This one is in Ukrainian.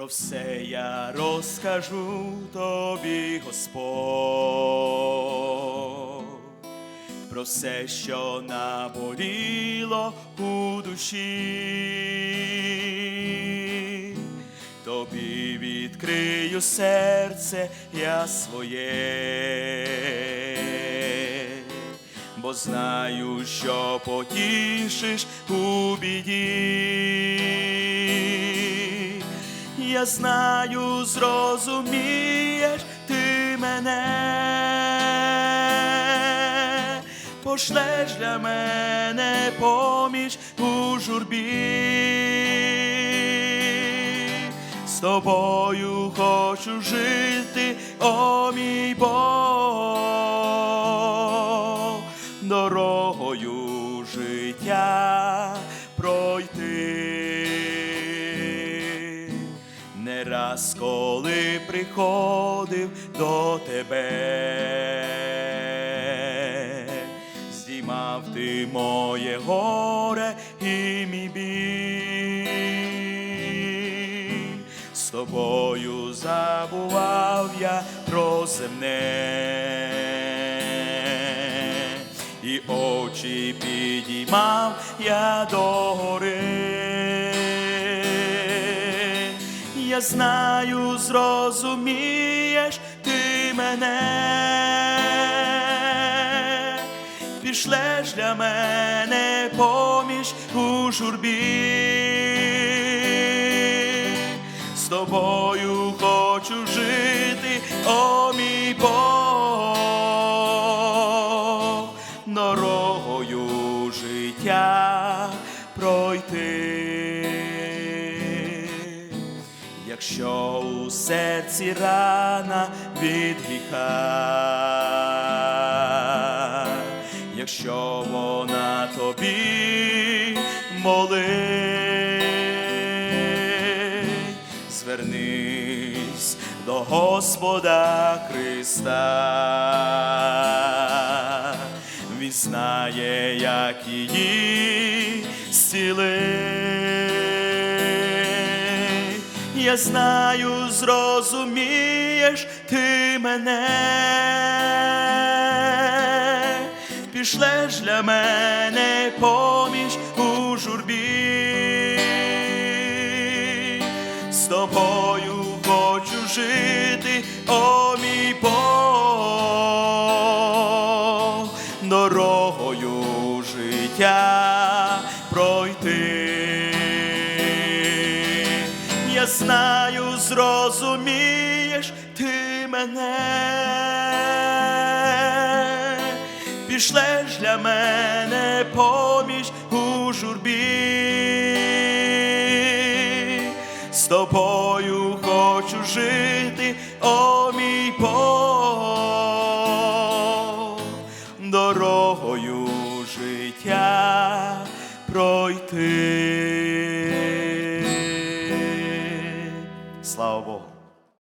Про все я розкажу тобі, Господь, про все, що наболіло у душі, тобі відкрию серце я своє, бо знаю, що потішиш у біді. Я знаю, зрозумієш ти мене, пошлеш для мене поміч у журбі. З тобою хочу жити, о мій Бог, дорогою життя пройти. Раз, коли приходив до тебе, здіймав ти моє горе і мій біль. З тобою забував я про земне, і очі підіймав я до гори. Я знаю, зрозумієш ти мене, пішлеш для мене поміж у журбі. З тобою хочу жити, о мій Бог, дорогою життя пройти. Якщо у серці рана від гріха, якщо вона тобі болить, звернись до Господа Христа, Він знає, як її зцілить. Я знаю, зрозумієш ти мене, пішлеш для мене поміч у журбі. З тобою хочу жити, о мій Бог, дорогою життя Я знаю, зрозумієш ти мене, пішлеш для мене поміч у журбі. З тобою хочу жити, о мій Бог, дорогою життя пройти.